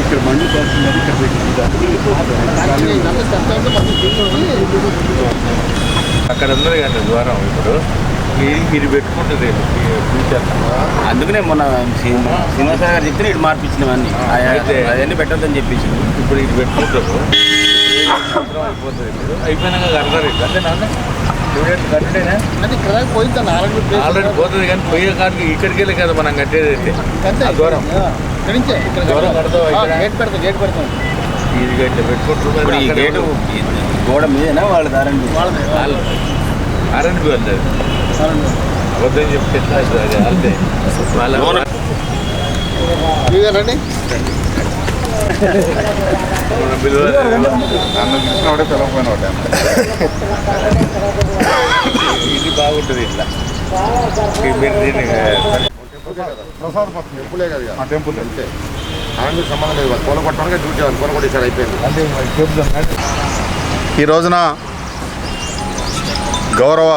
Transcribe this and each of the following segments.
ఇక్కడ మండి పడుతుంది ఇక్కడ అక్కడ ఉన్నది కానీ ద్వారం ఇప్పుడు. మీరు పెట్టుకుంటుంది అందుకనే మొన్న శ్రీనివాస గారు చెప్తే ఇటు మార్పించినవన్నీ అవన్నీ పెట్టద్దని చెప్పేసి ఇప్పుడు ఇటు పెట్టుకుంటారు అయిపోయినాక కడతారు ఇట్లా నాన్న ఆల్రెడీ ఆల్రెడీ పోతుంది కానీ పోయే కాడికి ఇక్కడికి వెళ్ళి కదా మనం కట్టేది అయితే. దూరం ఇక్కడ నుంచే? ఇక్కడ దూరం కడతావా? ఇక్కడ? గేట్ పెడతాం గేట్ పెడతాం. ఇది ఇట్లా పెట్టుకుంటారు ఇప్పుడు ఈ గేటు గోడ మీదేనా? వాళ్ళ దారండి వాళ్ళది ఆర్ఎన్బి ఉంది అది అబద్ధం చెప్తే అంతే వాళ్ళ రండి. నన్ను పిలిచినవాడే పిలవకపోయినవాడే ఇది బాగుంటుంది ఇట్లా ప్రసాద్ పత్రం టెంపులే కదా ఆ టెంపుల్ అంతే ఆయనకు సంబంధం లేదు వాళ్ళు కొనగొట్టడానికి డ్యూటీ వాళ్ళు కొట్టేసారి అయిపోయింది అంటే ఈ రోజున గౌరవ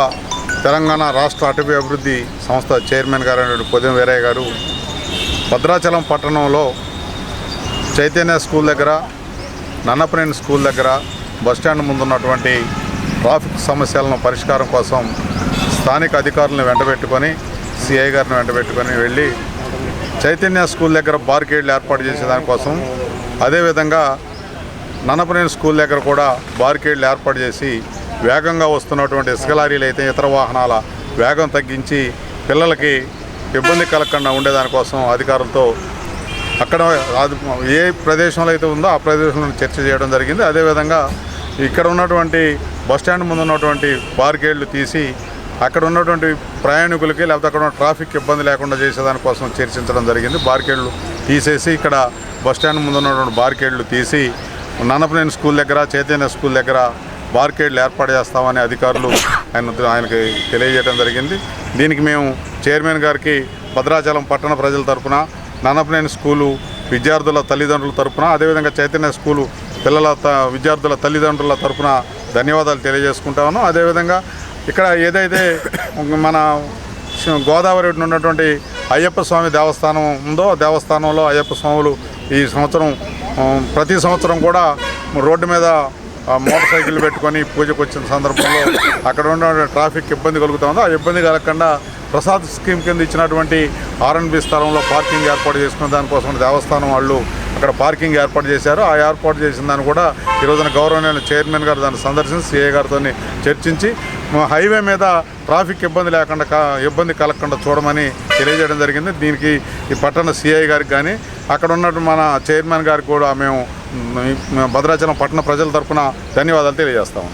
తెలంగాణ రాష్ట్ర అటవీ అభివృద్ధి సంస్థ చైర్మన్ గారు పొదం పొదెం వీరయ్య గారు భద్రాచలం పట్టణంలో చైతన్య స్కూల్ దగ్గర నన్నపనేని స్కూల్ దగ్గర బస్టాండ్ ముందు ఉన్నటువంటి ట్రాఫిక్ సమస్యలను పరిష్కారం కోసం స్థానిక అధికారులను వెంటబెట్టుకొని సిఐ గారిని వెంటబెట్టుకొని వెళ్ళి చైతన్య స్కూల్ దగ్గర బార్కేడ్లు ఏర్పాటు చేసే దానికోసం అదేవిధంగా నన్నపనేని స్కూల్ దగ్గర కూడా బార్కేడ్లు ఏర్పాటు చేసి వేగంగా వస్తున్నటువంటి ఇసుక లారీలు అయితే ఇతర వాహనాల వేగం తగ్గించి పిల్లలకి ఇబ్బంది కలగకుండా ఉండేదానికోసం అధికారులతో అక్కడ ఏ ప్రదేశంలో అయితే ఉందో ఆ ప్రదేశంలో చర్చ చేయడం జరిగింది. అదేవిధంగా ఇక్కడ ఉన్నటువంటి బస్టాండ్ ముందు ఉన్నటువంటి బార్కేడ్లు తీసి అక్కడ ఉన్నటువంటి ప్రయాణికులకి లేకపోతే అక్కడ ఉన్న ట్రాఫిక్ ఇబ్బంది లేకుండా చేసేదానికోసం చర్చించడం జరిగింది. బార్కేడ్లు తీసేసి ఇక్కడ బస్టాండ్ ముందు ఉన్నటువంటి బార్కేడ్లు తీసి నన్నపనేని స్కూల్ దగ్గర చైతన్య స్కూల్ దగ్గర బార్కేడ్లు ఏర్పాటు చేస్తామని అధికారులు ఆయన ఆయనకి తెలియజేయడం జరిగింది. దీనికి మేము చైర్మన్ గారికి భద్రాచలం పట్టణ ప్రజల తరఫున నానపనేని స్కూలు విద్యార్థుల తల్లిదండ్రుల తరపున అదేవిధంగా చైతన్య స్కూలు పిల్లల త- విద్యార్థుల తల్లిదండ్రుల తరపున ధన్యవాదాలు తెలియజేసుకుంటాను అదేవిధంగా ఇక్కడ ఏదైతే మన గోదావరి ఉన్నటువంటి అయ్యప్ప స్వామి దేవస్థానం ఉందో దేవస్థానంలో అయ్యప్ప స్వాములు ఈ సంవత్సరం ప్రతి సంవత్సరం కూడా రోడ్డు మీద మోటార్ సైకిల్ పెట్టుకొని పూజకు వచ్చిన సందర్భంలో అక్కడ ఉన్న ట్రాఫిక్ ఇబ్బంది కలుగుతుందో ఆ ఇబ్బంది కలగకుండా ప్రసాద్ స్కీమ్ కింద ఇచ్చినటువంటి ఆర్ఎన్బి స్థలంలో పార్కింగ్ ఏర్పాటు చేసుకున్న దానికోసం దేవస్థానం వాళ్ళు అక్కడ పార్కింగ్ ఏర్పాటు చేశారు. ఆ ఏర్పాటు చేసిన దాన్ని కూడా ఈ రోజున గౌరవనీయ చైర్మన్ గారు దాన్ని సందర్శించి సిఏ గారితో చర్చించి హైవే మీద ట్రాఫిక్ ఇబ్బంది లేకుండా కా- ఇబ్బంది కలగకుండా చూడమని తెలియజేయడం జరిగింది. దీనికి ఈ పట్టణ సిఐ గారికి కానీ అక్కడ ఉన్నట్టు మన చైర్మన్ గారికి కూడా మేము భద్రాచలం పట్టణ ప్రజల తరఫున ధన్యవాదాలు తెలియజేస్తాము